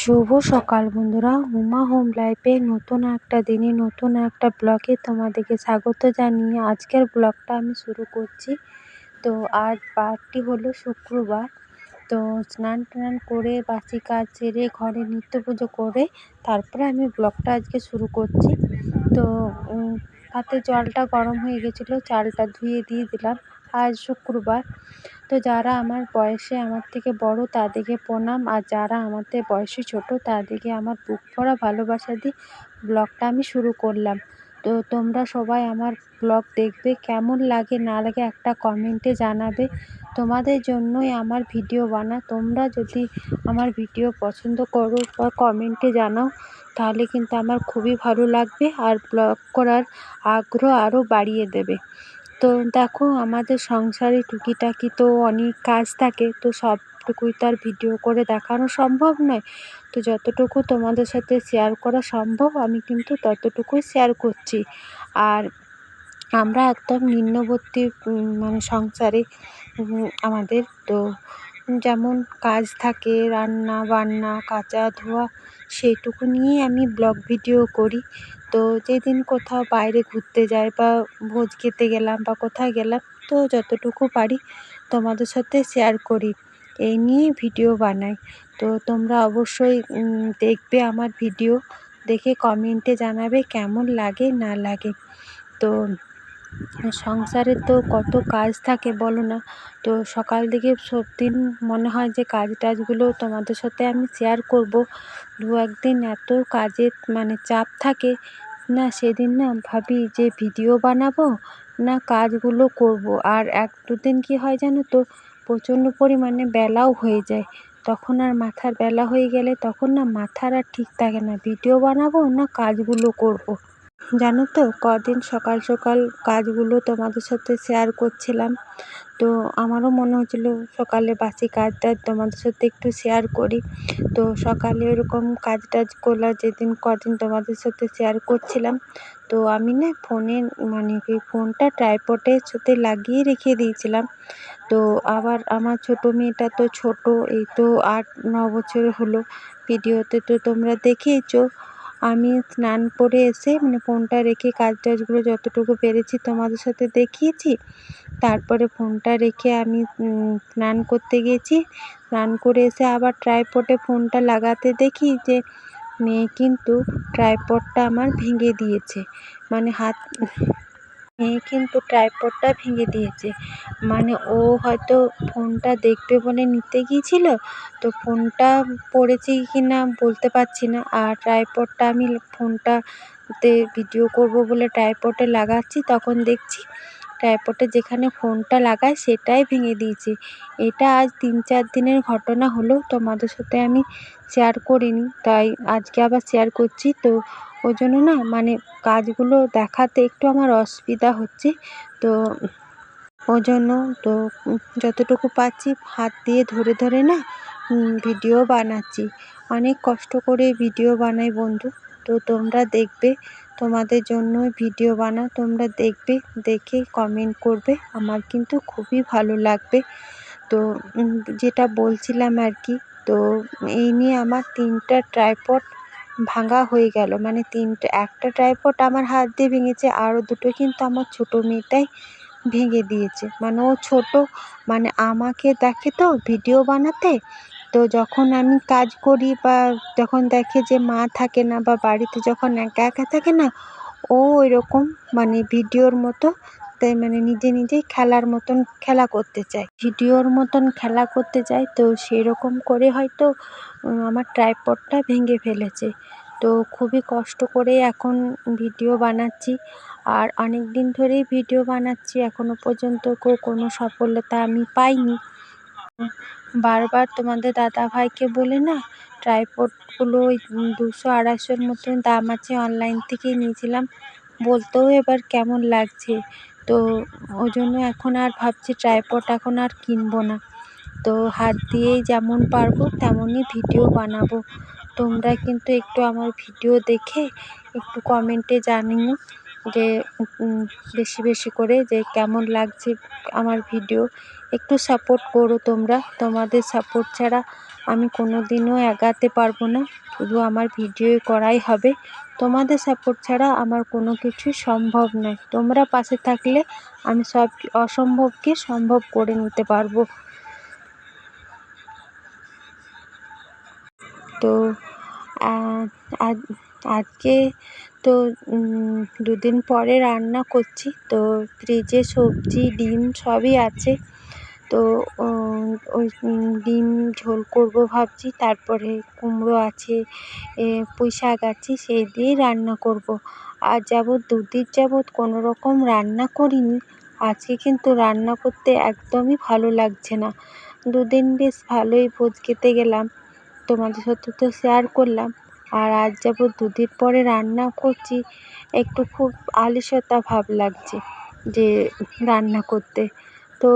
শুভ সকাল বন্ধুরা। উমা হোম লাইফে নতুন একটা দিনে, নতুন একটা ব্লগে তোমাদেরকে স্বাগত জানিয়ে আজকের ব্লগটা আমি শুরু করছি। তো আজ বারটি হলো শুক্রবার। তো স্নান টান করে বাসি কাজ সেরে ঘরে নিত্য পুজো করে তারপরে আমি ব্লগটা আজকে শুরু করছি। তো হাতে জলটা গরম হয়ে গেছিল, চালটা ধুয়ে দিয়ে দিলাম। আজ শুক্রবার। তো যারা আমার বয়সে আমার থেকে বড়, তাদেরকে প্রণাম। আর যারা আমাদের বয়সে ছোটো, তাদেরকে আমার বুক ভরা ভালোবাসা দিয়ে ব্লগটা আমি শুরু করলাম। তো তোমরা সবাই আমার ব্লগ দেখবে, কেমন লাগে না লাগে একটা কমেন্টে জানাবে। তোমাদের জন্যই আমার ভিডিও বানা তোমরা যদি আমার ভিডিও পছন্দ করো বা কমেন্টে জানাও, তাহলে কিন্তু আমার খুবই ভালো লাগবে আর ব্লগ করার আগ্রহ আরও বাড়িয়ে দেবে। তো দেখো, আমাদের সংসারে টুকিটাকি তো অনেক কাজ থাকে, তো সবটুকুই তো আর ভিডিও করে দেখানো সম্ভব নয়, তো যতটুকু তোমাদের সাথে শেয়ার করা সম্ভব, আমি কিন্তু ততটুকুই শেয়ার করছি। আর আমরা একদম নিম্নবর্তী মানে সংসারে আমাদের তো যেমন কাজ থাকে, রান্না বান্না, কাচা ধোয়া, সেইটুকু নিয়েই আমি ব্লগ ভিডিও করি। তো যেদিন কোথাও বাইরে ঘুরতে যাই বা ভোজ খেতে গেলাম বা কোথায় গেলাম, তো যতটুকু পারি তোমাদের সাথে শেয়ার করি। এই নিয়েই ভিডিও বানাই। তো তোমরা অবশ্যই দেখবে আমার ভিডিও দেখে কমেন্টে জানাবে কেমন লাগে, না লাগে। তো সংসারে তো কত কাজ থাকে, বলো না। তো সকাল থেকে সব দিন মনে হয় যে কাজ টাজগুলো তোমাদের সাথে আমি শেয়ার করব। দু একদিন এত কাজের মানে চাপ থাকে, না সেদিন না ভাবি যে ভিডিও বানাবো, না কাজগুলো করব। আর এক দুদিন কি হয় জানো তো প্রচণ্ড পরিমাণে বেলাও হয়ে যায়। তখন আর মাথার বেলা হয়ে গেলে তখন না মাথার আর ঠিক থাকে না। ভিডিও বানাবো না কাজগুলো করব। জানো তো, কদিন সকাল সকাল কাজগুলো তোমাদের সাথে শেয়ার করছিলাম। তো আমারও মনে হচ্ছিল সকালে বাসি কাজ টাজ তোমাদের সাথে একটু শেয়ার করি। তো সকালে ওরকম কাজ টাজ করলাম যেদিন কদিন তোমাদের সাথে শেয়ার করছিলাম। তো আমি না ফোনে মানে কি ফোনটা ট্রাইপডের সাথে লাগিয়ে রেখে দিয়েছিলাম। তো আবার আমার ছোটো মেয়েটা তো ছোট, এই তো আট, ন বছর হলো। ভিডিওতে তো তোমরা দেখেইছো আমি স্নান করে এসে মানে ফোনটা রেখে কাজ টাজগুলো যতটুকু পেরেছি তোমাদের সাথে দেখিয়েছি। তারপরে ফোনটা রেখে আমি স্নান করতে গেছি। স্নান করে এসে আবার ট্রাইপটে ফোনটা লাগাতে দেখি যে মেয়ে কিন্তু ট্রাইপডটা আমার ভেঙে দিয়েছে। মানে হাত কিন্তু ট্রাইপডটা ভেঙে দিয়েছে। মানে ও হয়তো ফোনটা দেখবে বলে নিতে গিয়েছিল, তো ফোনটা পড়েছে কি না বলতে পারছি না। আর ট্রাইপডটা আমি ফোনটাতে ভিডিও করব বলে ট্রাইপডে লাগাচ্ছি, তখন দেখছি ট্রাইপডে যেখানে ফোনটা লাগায় সেটাই ভেঙে দিয়েছে। এটা আজ তিন চার দিনের ঘটনা হলো, তোমাদের সাথে আমি শেয়ার করিনি, তাই আজকে আবার শেয়ার করছি। তো ওই জন্য না মানে কাজগুলো দেখাতে একটু আমার অসুবিধা হচ্ছে। তো ওই জন্য তো যতটুকু পাচ্ছি হাত দিয়ে ধরে ধরে না ভিডিও বানাচ্ছি। অনেক কষ্ট করে ভিডিও বানাই বন্ধু। তো তোমরা দেখবে, তোমাদের জন্য ভিডিও বানা, তোমরা দেখবে, দেখে কমেন্ট করবে। আমার কিন্তু খুবই ভালো লাগবে। তো যেটা বলছিলাম আর কি, তো এই নিয়ে আমার তিনটা ট্রাইপড ভাঙা হয়ে গেল। মানে তিনটে, একটা ট্রাইপড আমার হাত দিয়ে ভেঙেছে আরও দুটো কিন্তু আমার ছোটো মেয়েটাই ভেঙে দিয়েছে। মানে ও ছোট মানে আমাকে দেখে তো ভিডিও বানাতে, তো যখন আমি কাজ করি বা যখন দেখে যে মা থাকে না বা বাড়িতে যখন একা একা থাকে না, ও ওইরকম মানে ভিডিওর মতো তাই মানে নিজে নিজেই খেলার মতন খেলা করতে চাই ভিডিওর মতন খেলা করতে চাই তো সেরকম করে হয়তো আমার ট্রাইপডটা ভেঙে ফেলেছে। তো খুবই কষ্ট করে এখন ভিডিও বানাচ্ছি। আর অনেক দিন ধরেই ভিডিও বানাচ্ছি এখনও পর্যন্ত কোনো সফলতা আমি পাইনি। বারবার তোমাদের দাদাভাইকে বলে না ট্রাইপডগুলো ওই দুশো আড়াইশোর মতন দাম আছে অনলাইন থেকেই নিয়েছিলাম। বলতেও এবার কেমন লাগছে? তো ওই জন্য এখন আর ভাবছি ট্রাইপড এখন আর কিনবো না। তো হাত দিয়েই যেমন পারব তেমনই ভিডিও বানাবো। তোমরা কিন্তু একটু আমার ভিডিও দেখে একটু কমেন্টে জানিও যে বেশি বেশি করে যে কেমন লাগছে আমার ভিডিও একটু সাপোর্ট করো তোমরা। তোমাদের সাপোর্ট ছাড়া আমি কোনো দিনও এগাতে পারব না। শুধু আমার ভিডিও করাই হবে। তোমাদের সাপোর্ট ছাড়া আমার কোনো কিছুই সম্ভব নয়। তোমরা পাশে থাকলে আমি সব অসম্ভবকে সম্ভব করে নিতে পারব। তো আজকে তো দুদিন পরে রান্না করছি। তো ফ্রিজে সবজি, ডিম সবই আছে। তো ওই ডিম ঝোল করব ভাবছি, তারপরে কুমড়ো আছে পুঁই শাক আছে, সেই দিয়েই রান্না করব। আজ যাবৎ দুদিন যাবৎ কোনো রকম রান্না করিনি, আজকে কিন্তু রান্না করতে একদমই ভালো লাগছে না। দুদিন বেশ ভালোই ভোজ খেতে গেলাম, তোমাদের সাথে তো শেয়ার করলাম। আর আজ যাবৎ দুদিন পরে রান্না করছি, একটু খুব আলস্যতা ভাব লাগছে যে রান্না করতে। তো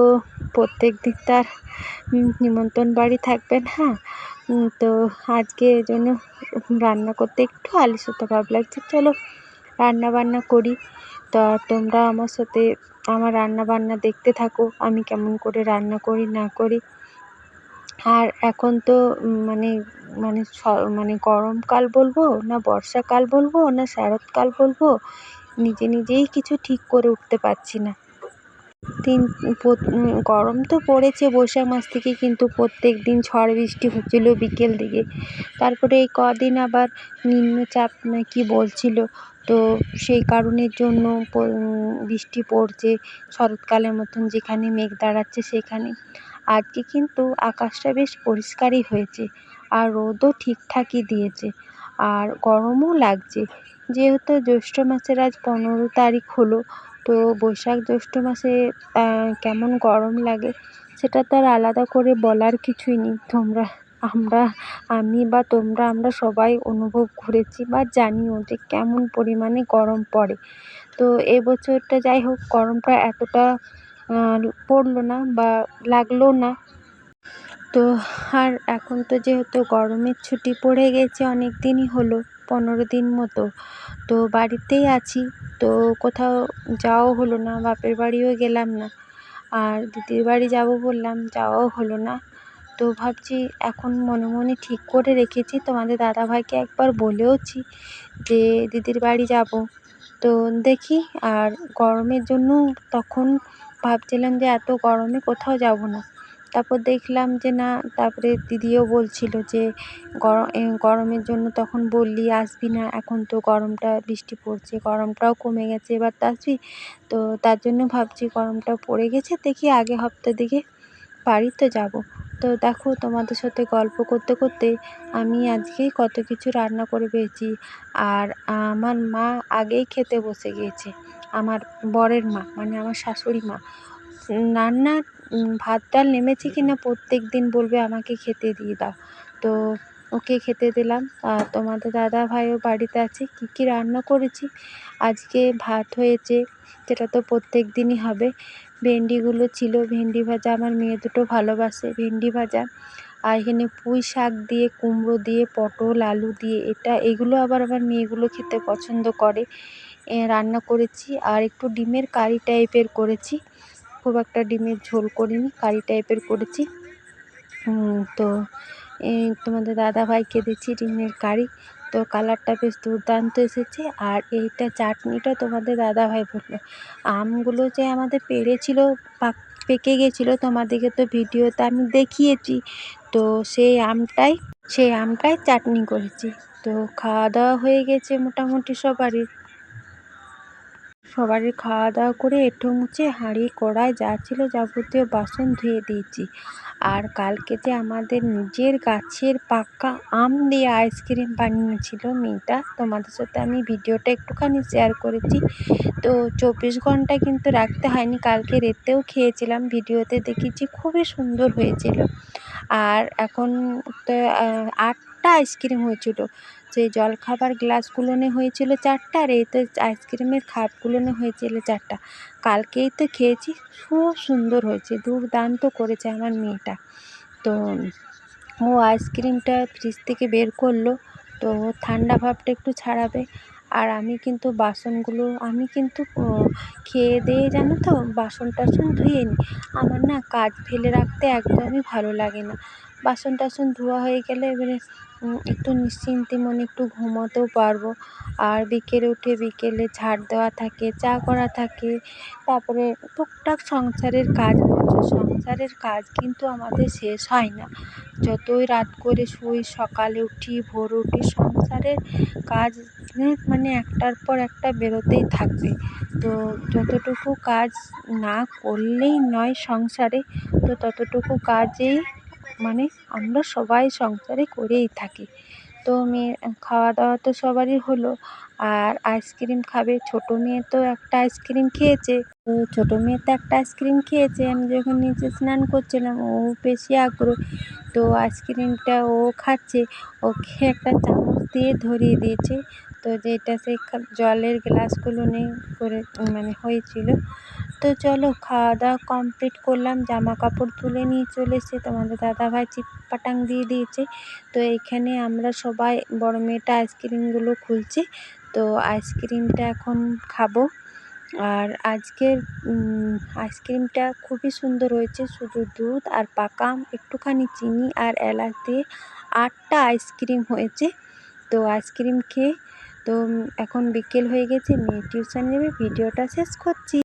প্রত্যেক দিন তার নিমন্ত্রণ বাড়ি থাকবে না তো আজকে এই জন্য রান্না করতে একটু আলস্যতা ভাব লাগছে। চলো রান্না বান্না করি। তা তোমরা আমার সাথে আমার রান্না বান্না দেখতে থাকো, আমি কেমন করে রান্না করি, না করি। আর এখন তো মানে মানে মানে গরমকাল বলব, না বর্ষাকাল বলব, না শরৎকাল বলব, নিজে নিজেই কিছু ঠিক করে উঠতে পারছি না। তিন গরম তো পড়েছে বৈশাখ মাস থেকে কিন্তু প্রত্যেক দিন ঝড় বৃষ্টি হচ্ছিল বিকেল দিকে। তারপরে এই কদিন আবার নিম্নচাপ না কি বলছিল? তো সেই কারণের জন্য বৃষ্টি পড়ছে শরৎকালের মতন যেখানে মেঘ দাঁড়াচ্ছে সেখানে। আজকে কিন্তু আকাশটা বেশ পরিষ্কারই হয়েছে আর রোদও ঠিকঠাকই দিয়েছে আর গরমও লাগছে। যেহেতু জ্যৈষ্ঠ মাসের আজ পনেরো তারিখ হলো তো বৈশাখ জ্যৈষ্ঠ মাসে কেমন গরম লাগে সেটা তো আর আলাদা করে বলার কিছুই নেই। তোমরা, আমরা, আমি বা তোমরা, আমরা সবাই অনুভব করেছি বা জানিও যে কেমন পরিমাণে গরম পড়ে। তো এবছরটা যাই হোক, গরমটা এতটা পড়ল না বা লাগল না। তো আর এখন তো যেহেতু গরমের ছুটি পড়ে গেছে, অনেক দিনই হলো, পনেরো দিন মতো। তো বাড়িতেই আছি। তো কোথাও যাওয়াও হলো না, বাপের বাড়িও গেলাম না। আর দিদির বাড়ি যাব বললাম, যাওয়াও হলো না। তো ভাবছি এখন মনে মনে ঠিক করে রেখেছি। তোমাদের দাদাভাইকে একবার বলেওছি যে দিদির বাড়ি যাব। তো দেখি, আর গরমের জন্য তখন ভাবছিলাম যে এত গরমে কোথাও যাব না। তারপর দেখলাম যে না, তারপরে দিদিও বলছিল যে গরমের জন্য তখন বললি আসবি না, এখন তো গরমটা, বৃষ্টি পড়ছে, গরমটাও কমে গেছে এবার তো আসবি। তো তার জন্য ভাবছি গরমটা পড়ে গেছে, দেখি আগে হপ্তার দিকে বাড়ি তো যাব। তো দেখো তোমাদের সাথে গল্প করতে করতে আমি আজকেই কত কিছু রান্না করে পেয়েছি। আর আমার মা আগেই খেতে বসে গিয়েছে, আমার বরের মা মানে আমার শাশুড়ি মা। রান্না ভাত ডাল নেমেছে কি না প্রত্যেক দিন বলবে, আমাকে খেতে দিয়ে দাও। তো ওকে খেতে দিলাম। আর তোমাদের দাদা ভাইও বাড়িতে আছে, কী কী রান্না করেছি? আজকে ভাত হয়েছে, যেটা তো প্রত্যেক দিনই হবে। ভেন্ডিগুলো ছিল, ভেন্ডি ভাজা আমার মেয়ে দুটো ভালোবাসে, ভেন্ডি ভাজা। আর এখানে পুঁই শাক দিয়ে, কুমড়ো দিয়ে, পটল, আলু দিয়ে, এটা এগুলো আবার আমার মেয়েগুলো খেতে পছন্দ করে। রান্না করেছি। আর একটু ডিমের কারি টাইপের করেছি। খুব একটা ডিমের ঝোল করিনি, কারি টাইপের করেছি। তো তোমাদের দাদাভাইকে দিচ্ছি ডিমের কারি, তো কালারটা বেশ দুর্দান্ত এসেছে। আর এইটা চাটনিটা তোমাদের দাদাভাই বলল, আমগুলো যে আমাদের পেড়েছিল পাক, পেকে গেছিল তোমাদেরকে তো ভিডিওতে আমি দেখিয়েছি। তো সেই আমটাই সেই আমটাই চাটনি করেছি। তো খাওয়া দাওয়া হয়ে গেছে মোটামুটি সবারই। সবারই খাওয়া দাওয়া করে এঁঠো মুছে হাঁড়ি কড়াই যা ছিল যাবতীয় বাসন ধুয়ে দিয়েছি। আর কালকে যে আমাদের নিজের গাছের পাকা আম দিয়ে আইসক্রিম বানিয়েছিল মেয়েটা, তোমাদের সাথে আমি ভিডিওটা একটুখানি শেয়ার করেছি। তো চব্বিশ ঘণ্টা কিন্তু রাখতে হয়নি, কালকে রেতেও খেয়েছিলাম, ভিডিওতে দেখেছি খুবই সুন্দর হয়েছিল। আর এখন তো আটটা আইসক্রিম হয়েছিল। সেই জলখাবার গ্লাসগুলোনে হয়েছিল চারটা, আর এতে আইসক্রিমের খাপগুলোনে হয়েছিল চারটা। কালকেই তো খেয়েছি, খুব সুন্দর হয়েছে, দুর্দান্ত করেছে আমার মেয়েটা। তো ও আইসক্রিমটা ফ্রিজ থেকে বের করল, তো ঠান্ডা ভাবটা একটু ছাড়াবে। আর আমি কিন্তু বাসনগুলো, আমি কিন্তু খেয়ে দিয়ে জানো তো বাসন টাসন ধুয়ে নিই আমার না কাজ ফেলে রাখতে একদমই ভালো লাগে না। বাসন টাসন ধোয়া হয়ে গেলে এবারে একটু নিশ্চিন্তে মনে একটু ঘুমোতেও পারব। আর বিকেলে উঠে বিকেলে ঝাড় দেওয়া থাকে, চা করা থাকে। তারপরে টুকটাক সংসারের কাজ সংসারের কাজ কিন্তু আমাদের শেষ হয় না। যতই রাত করে শুই, সকালে উঠি, ভোর উঠি, সংসারের কাজ মানে একটার পর একটা বেরোতেই থাকবে। তো যতটুকু কাজ না করলেই নয় সংসারে, তো ততটুকু কাজেই মানে আমরা সবাই সংসারে করেই থাকি। তো মেয়ে খাওয়া দাওয়া তো সবারই হলো। আর আইসক্রিম খাবে। ছোটো মেয়ে তো একটা আইসক্রিম খেয়েছে। তো ছোটো মেয়ে তো একটা আইসক্রিম খেয়েছে। আমি যখন নিচে স্নান করছিলাম, ও বেশি আগ্রহ। তো আইসক্রিমটা ও খাচ্ছে। ওকে একটা চামচ দিয়ে ধরিয়ে দিয়েছে। তো যেটা সেই জলের গ্লাসগুলো নেই করে মানে হয়েছিল। তো চলো খাওয়া দাওয়া কমপ্লিট করলাম জামা কাপড় তুলে নিয়ে চলে এসে তোমাদের দাদাভাই চিটপাটাং দিয়ে দিয়েছে। তো এইখানে আমরা সবাই বড় মেয়েটা আইসক্রিমগুলো খুলছে। তো আইসক্রিমটা এখন খাব। আর আজকের আইসক্রিমটা খুবই সুন্দর হয়েছে। শুধু দুধ আর পাকা আম একটুখানি চিনি আর এলাচ দিয়ে আটটা আইসক্রিম হয়েছে। তো আইসক্রিম খেয়ে তো এখন বিকেল হয়ে গেছে মেয়ে টিউশন যাবে ভিডিওটা শেষ করছি।